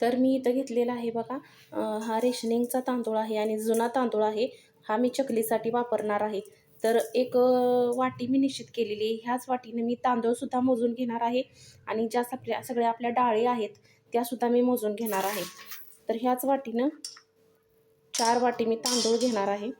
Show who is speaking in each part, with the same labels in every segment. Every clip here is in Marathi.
Speaker 1: तर मी इथं घेतलेला आहे बघा. हा रेशनिंगचा तांदूळ आहे आणि जुना तांदूळ आहे. हा मी चकलीसाठी वापरणार आहे. तर एक वाटी मी निश्चित केलेली आहे. ह्याच वाटीने मी तांदूळसुद्धा मोजून घेणार आहे. आणि ज्या सगळ्या सगळ्या आपल्या डाळी आहेत त्यासुद्धा मी मोजून घेणार आहे. तर ह्याच वाटीनं चार वाटी मी तांदूळ घेणार आहे.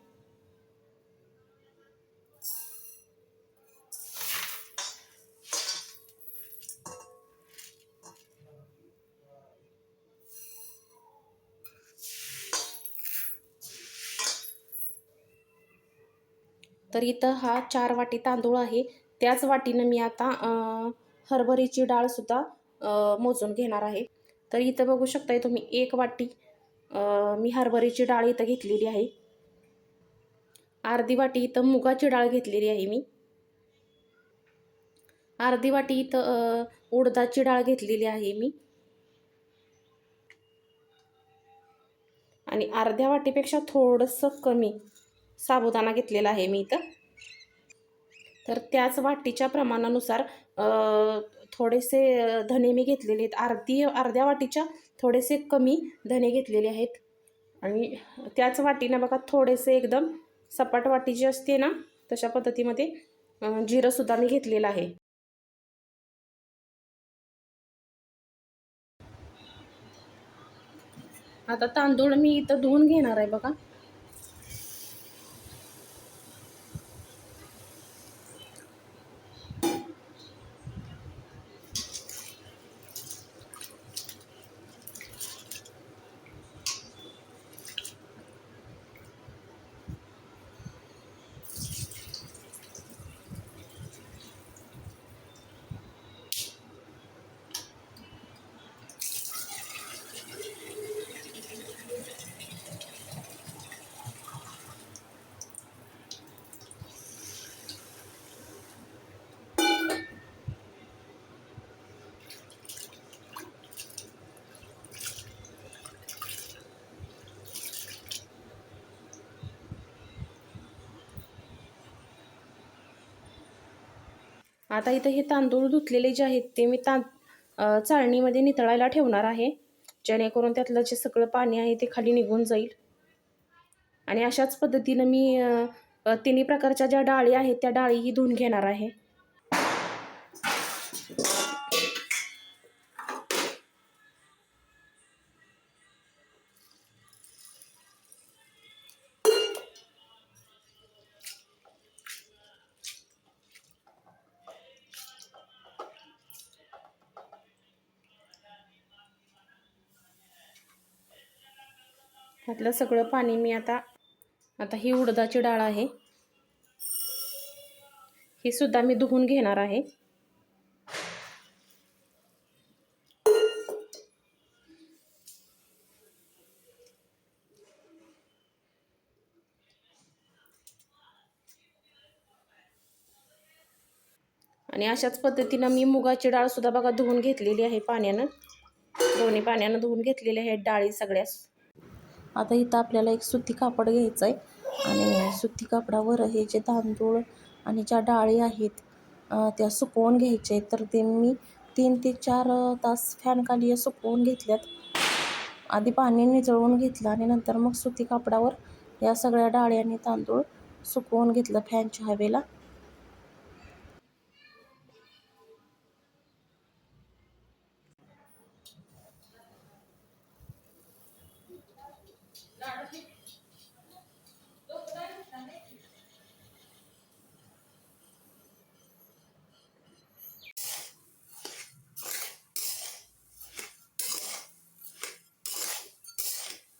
Speaker 1: तर इथं हा चार वाटी तांदूळ आहे. त्याच वाटीनं मी आता हरभरीची डाळसुद्धा मोजून घेणार आहे. तर इथं बघू शकताय तुम्ही एक वाटी मी हरभरीची डाळ इथं घेतलेली आहे. अर्धी वाटी इथं मुगाची डाळ घेतलेली आहे मी. अर्धी वाटी इथं उडदाची डाळ घेतलेली आहे मी. आणि अर्ध्या वाटीपेक्षा थोडंसं कमी साबुदाणा घेतलेला आहे मी इथं. तर त्याच वाटीच्या प्रमाणानुसार थोडेसे धने धणे मी घेतलेले आहेत. अर्धी अर्ध्या वाटीच्या थोडेसे कमी धणे घेतलेले आहेत. आणि त्याच वाटीनं बघा थोडेसे एकदम सपाट वाटी जी असते ना तशा पद्धतीमध्ये जिरंसुद्धा मी घेतलेलं आहे. आता तांदूळ मी इथं धुवून घेणार आहे बघा. आता इथं हे तांदूळ धुतलेले जे आहेत ते मी तां चाळणीमध्ये नितळायला ठेवणार आहे. जेणेकरून त्यातलं जे सगळं पाणी आहे ते खाली निघून जाईल. आणि अशाच पद्धतीनं मी तिन्ही प्रकारच्या ज्या डाळी आहेत त्या डाळीही धुवून घेणार आहे. ह्यातलं सगळं पाणी मी आता आता ही उडदाची डाळ आहे. ही सुद्धा मी धुवून घेणार आहे. आणि अशाच पद्धतीनं मी मुगाची डाळ सुद्धा बघा धुवून घेतलेली आहे पाण्यानं. दोन्ही पाण्यानं धुवून घेतलेली आहेत डाळी सगळ्याच आता इथं आपल्याला एक सुती कापड घ्यायचं आहे आणि सुती कापडावर हे जे तांदूळ आणि ज्या डाळी आहेत त्या सुकवून घ्यायच्या आहेत तर ते मी तीन ते चार तास फॅनखाली सुकवून घेतल्यात. आधी पाणी निचळवून घेतलं आणि नंतर मग सुती कापडावर या सगळ्या डाळी आणि तांदूळ सुकवून घेतलं फॅनच्या हवेला.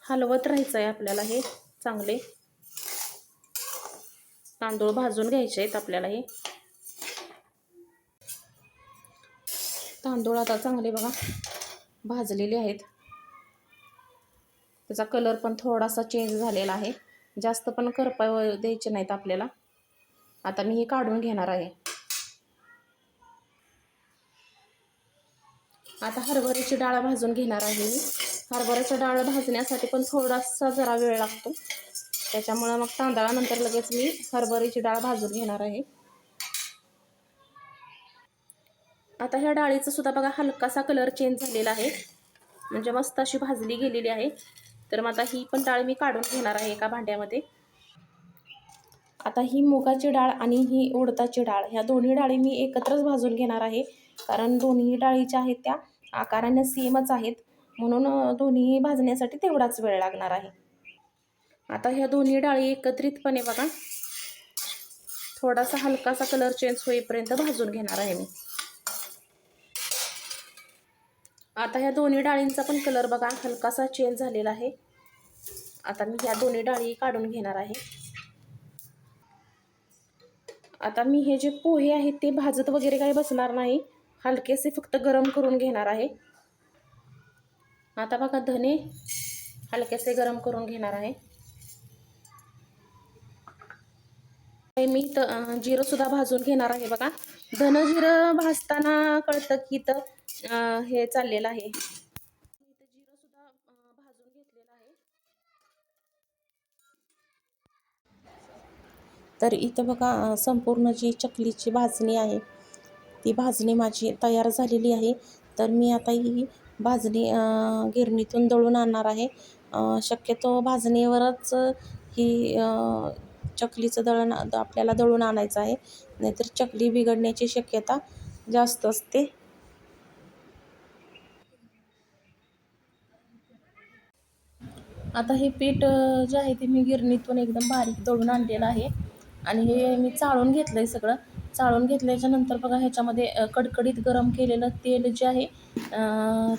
Speaker 1: हलवत राहायचं आहे आपल्याला हे चांगले. तांदूळ भाजून घ्यायचे आहेत आपल्याला हे. तांदूळ आता चांगले बघा भाजलेले आहेत. त्याचा कलर पण थोडासा चेंज झालेला आहे. जास्त पण करपा द्यायचे नाहीत आपल्याला. आता मी हे काढून घेणार आहे. आता हरभऱ्याची डाळ भाजून घेणार आहे मी. हरभऱ्याचा डाळ भाजण्यासाठी पण थोडासा जरा वेळ लागतो. त्याच्यामुळं मग तांदळानंतर लगेच मी हरभऱ्याची डाळ भाजून घेणार आहे. आता ह्या डाळीचं सुद्धा बघा हलकासा कलर चेंज झालेला आहे. म्हणजे मस्त अशी भाजली गेलेली आहे. तर मग आता ही पण डाळ मी काढून घेणार आहे एका भांड्यामध्ये. आता ही मुगाची डाळ आणि ही उडताची डाळ ह्या दोन्ही डाळी मी एकत्रच भाजून घेणार आहे. कारण दोन्ही डाळी ज्या आहेत त्या आकाराने सेमच आहेत. म्हणून दोन्ही भाजण्यासाठी तेवढाच वेळ लागणार आहे. आता ह्या दोन्ही डाळी एकत्रितपणे बघा. थोडासा हलकासा कलर चेंज होईपर्यंत भाजून घेणार आहे मी. आता ह्या दोन्ही डाळींचा पण कलर बघा हलकासा चेंज झालेला आहे. आता मी ह्या दोन्ही डाळी काढून घेणार आहे. आता मी हे जे पोहे आहेत ते भाजत वगैरे काही बसणार नाही. हलकेसे फक्त गरम करून घेणार आहे. आता बघा धने हलकेसे गरम करून घेणार आहे. मी तर जिरं सुद्धा भाजून घेणार आहे बघा. धन जिरं भाजताना कळतं की इथं हे चाललेलं आहे. भाजून घेतलेलं आहे तर इथं बघा संपूर्ण जी चकलीची भाजणी आहे ती भाजणी माझी तयार झालेली आहे. तर मी आता ही भाजणी गिरणीतून दळून आणणार आहे. शक्यतो भाजणीवरच ही चकलीचं दळण आपल्याला दळून आणायचं आहे. नाहीतर चकली बिघडण्याची शक्यता जास्त असते. आता हे पीठ जे आहे ते मी गिरणीतून एकदम बारीक दळून आणलेलं आहे. आणि हे मी चाळून घेतलं आहे सगळं. चाळून घेतल्याच्या नंतर बघा ह्याच्यामध्ये कडकडीत गरम केलेलं तेल जे आहे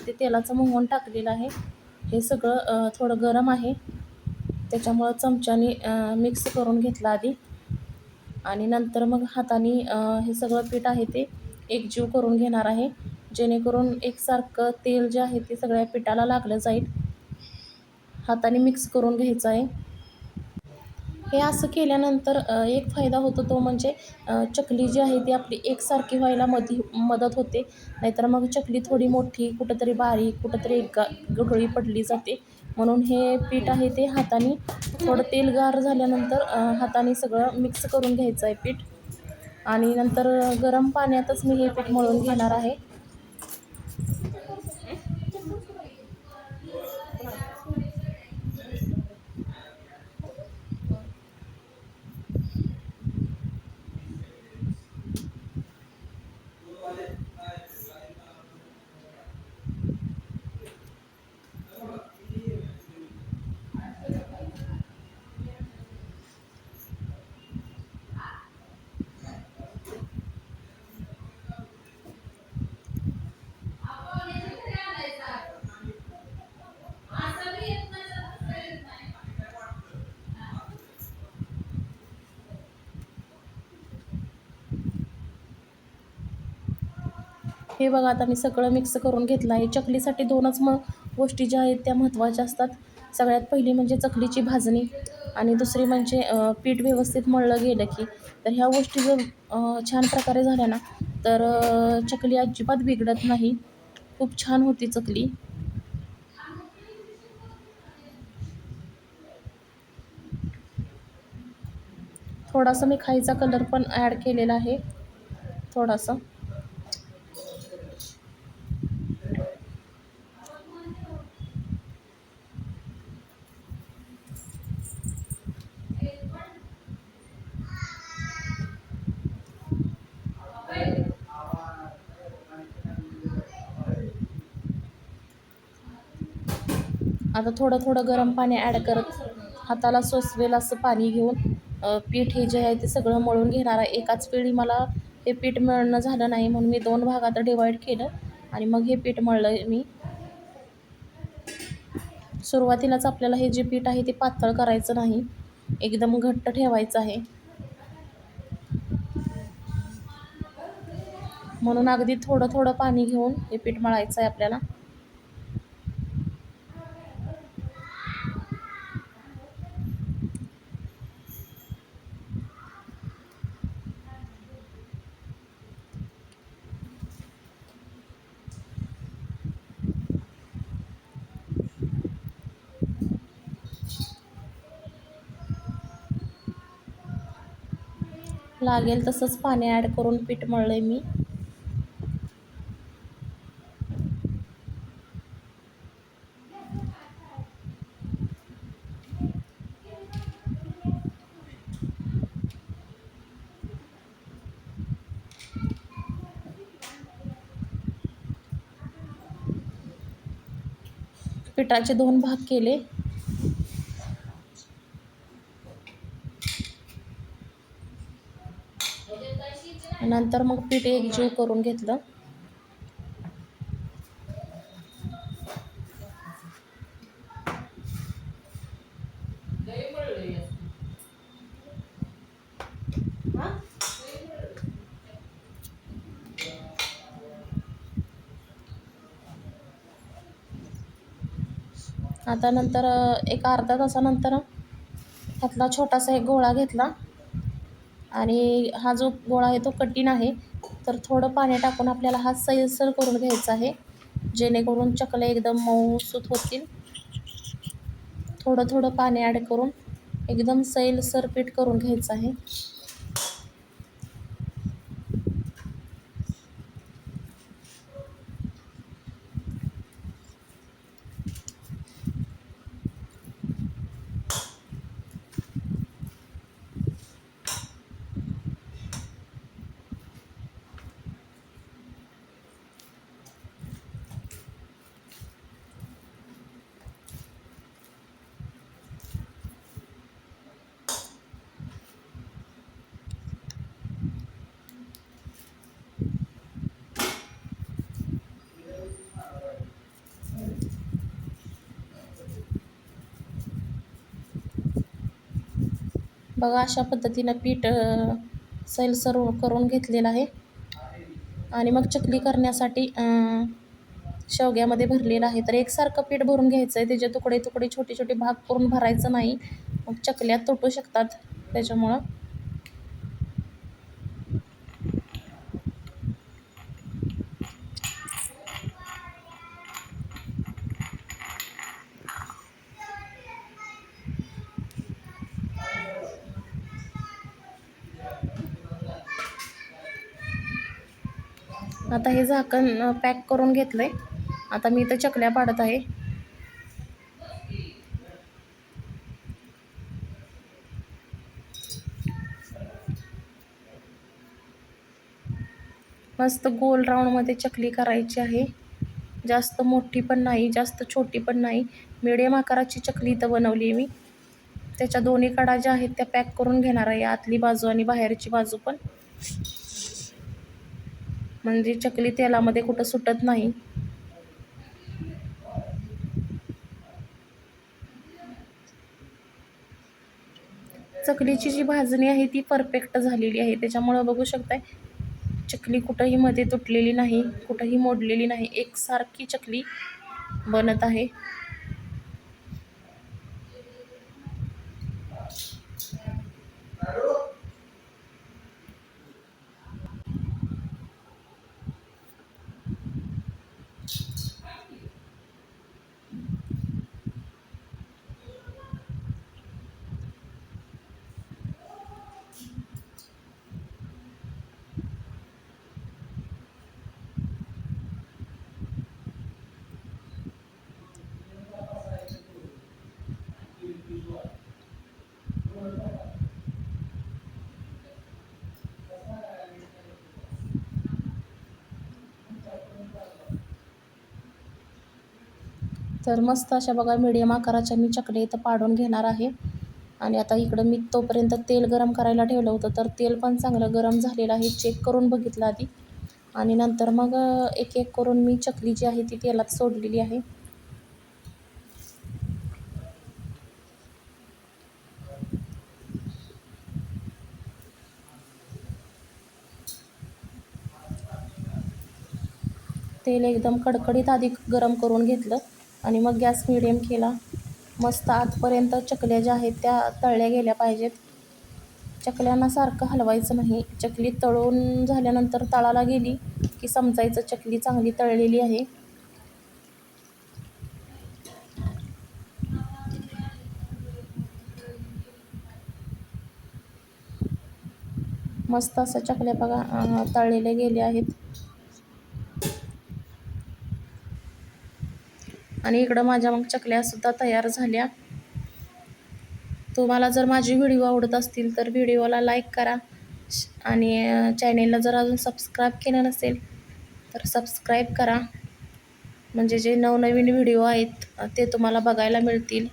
Speaker 1: ते तेलाचं मोहन टाकलेलं आहे. हे सगळं थोडं गरम आहे. त्याच्यामुळं चमच्याने मिक्स करून घेतलं आधी. आणि नंतर मग हाताने हे सगळं पीठ आहे ते एकजीव करून घेणार आहे. जेणेकरून एकसारखं तेल जे आहे ते सगळ्या पिठाला लागलं जाईल. हाताने मिक्स करून घ्यायचं आहे. हे असं केल्यानंतर एक फायदा होतो तो म्हणजे चकली जी आहे ती आपली एकसारखी व्हायला मधी मदत होते. नाहीतर मग चकली थोडी मोठी कुठंतरी बारीक कुठंतरी एक गा गुठळी पडली जाते. म्हणून हे पीठ आहे ते हाताने थोडं तेल गार झाल्यानंतर हाताने सगळं मिक्स करून घ्यायचं आहे पीठ. आणि नंतर गरम पाण्यातच मी हे पीठ मळून घेणार आहे. हे बघा आता मी सगळं मिक्स करून घेतलं आहे. चकलीसाठी दोनच म गोष्टी ज्या आहेत त्या महत्त्वाच्या असतात. सगळ्यात पहिली म्हणजे चकलीची भाजणी आणि दुसरी म्हणजे पीठ व्यवस्थित मळलं गेलं की. तर ह्या गोष्टी जर छान प्रकारे झाल्या ना तर चकली अजिबात बिघडत नाही. खूप छान होती चकली. थोडासा मी खायचा कलर पण ॲड केलेला आहे. थोडासा. आता थोडं थोडं गरम पाणी ॲड करत हाताला सोसवेल असं पाणी घेऊन पीठ हे जे आहे ते सगळं मळून घेणार आहे. एकाच वेळी मला हे पीठ मळणं झालं नाही म्हणून मी दोन भागात डिवाईड केलं आणि मग हे पीठ मळलं मी. सुरुवातीलाच आपल्याला हे जे पीठ आहे ते पातळ करायचं नाही एकदम घट्ट ठेवायचं आहे. म्हणून अगदी थोडं थोडं पाणी घेऊन हे पीठ मळायचं आहे आपल्याला. लागेल तसंच पाणी ॲड करून पीठ मळले मी. पिठाचे दोन भाग केले. नंतर मग पीठ एकजीव करून घेतलं. आता नंतर एक अर्धा तासानंतर ह्यातला छोटासा एक गोळा घेतला. आणि हा जो गोळा आहे तो कठीण आहे. तर थोडं पाणी टाकून आपल्याला हा सैलसर करून घ्यायचा आहे. जेणेकरून चकल्या एकदम मऊसूत होतील. थोडं थोडं पाणी ॲड करून एकदम सैलसर पीठ करून घ्यायचं आहे. बघा अशा पद्धतीनं पीठ सैलसर करून घेतलेलं आहे. आणि मग चकली करण्यासाठी शेवग्यामध्ये भरलेलं आहे. तर एकसारखं पीठ भरून घ्यायचं आहे त्याचे तुकडे तुकडे छोटे छोटे भाग करून भरायचं नाही. मग चकल्या तुटू शकतात त्याच्यामुळं. आता हे झाकण पॅक करून घेतलं आहे आता मी इथं चकल्या पाडत आहे. मस्त गोल राऊंडमध्ये चकली करायची आहे. जास्त मोठी पण नाही जास्त छोटी पण नाही. मिडियम आकाराची चकली इथं बनवली आहे मी. त्याच्या दोन्ही कडा ज्या आहेत त्या पॅक करून घेणार आहे. आतली बाजू आणि बाहेरची बाजू पण. म्हणजे चकली तेलामध्ये कुठं सुटत नाही. चकलीची जी भाजणी आहे ती परफेक्ट झालेली आहे. त्याच्यामुळं बघू शकताय चकली कुठंही मध्ये तुटलेली नाही कुठंही मोडलेली नाही. एकसारखी चकली बनत आहे. तर मस्त अशा बघा मिडियम आकाराच्या मी चकल्या इथं पाडून घेणार आहे. आणि आता इकडं मी तोपर्यंत तेल गरम करायला ठेवलं होतं तर तेल पण चांगलं गरम झालेलं आहे. चेक करून बघितलं आधी. आणि नंतर मग एक एक करून मी चकली जी आहे ती तेलात सोडलेली आहे. तेल एकदम कडकडीत आधी गरम करून घेतलं. आणि मग गॅस मिडियम केला. मस्त आतपर्यंत चकल्या ज्या आहेत त्या तळल्या गेल्या पाहिजेत. चकल्यांना सारखं हलवायचं नाही. चकली तळून झाल्यानंतर तळाला गेली की समजायचं चकली चांगली तळलेली आहे. मस्त असं चकल्या बघा तळलेल्या गेल्या आहेत. आणि इकडं माझ्या मग चकल्यासुद्धा तयार झाल्या. तुम्हाला जर माझे व्हिडिओ आवडत असतील तर व्हिडिओला लाईक करा. आणि चॅनेलला जर अजून सबस्क्राईब केलं नसेल तर सबस्क्राईब करा. म्हणजे जे नवनवीन व्हिडिओ आहेत ते तुम्हाला बघायला मिळतील.